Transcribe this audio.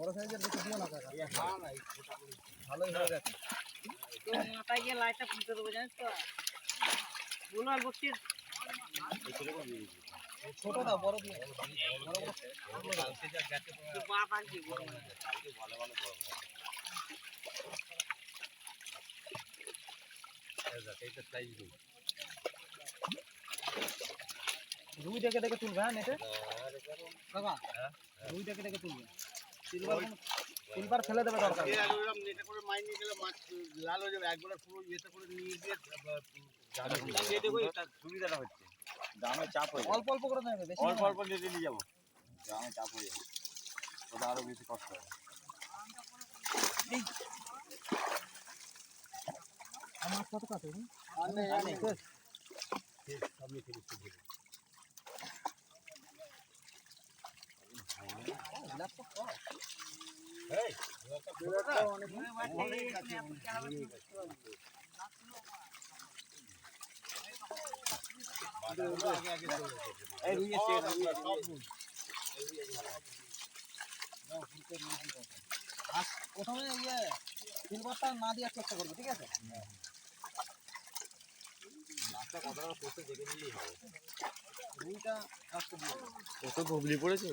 বড় সাইজের বেশি দিও না কাকা। ভালোই হয়ে গেছে। তো মাথায় গিয়ে লাইটটা ফুলতে দেবো জানিস তো? বলো আর বকছিস ছোটটা বড় দিয়ে। বাপ আর কি বলব রুই দেখে দেখে তুলবে হ্যাঁ নেটে? কাকা রুই দেখে দেখে তুলবে। সিলভার ফেলে দেবে দরকার নেটে করে মাই নিয়ে গেলে মাছ লাল হয়ে যাবে একবার পুরো ইয়েতে করে নিয়ে গিয়ে সুবিধাটা হচ্ছে। দামে চাপ হয়ে অল্প অল্প করে নেবে বেশি অল্প অল্প নেটে নিয়ে যাব। দামে চাপ হয়ে যাবে। ওটা আরও বেশি কষ্ট হবে মাছ কত কাছে নেই, আর নেই। শেষ? ল্যাপটপ কর। এই রুই এসছে রুই এসছে। আর প্রথমে ইয়ে সিলভারটা না দেওয়ার চেষ্টা করবে ঠিক আছে রুইটা ফার্স্টে দিয়ে দেবে। কত গবলি পড়েছে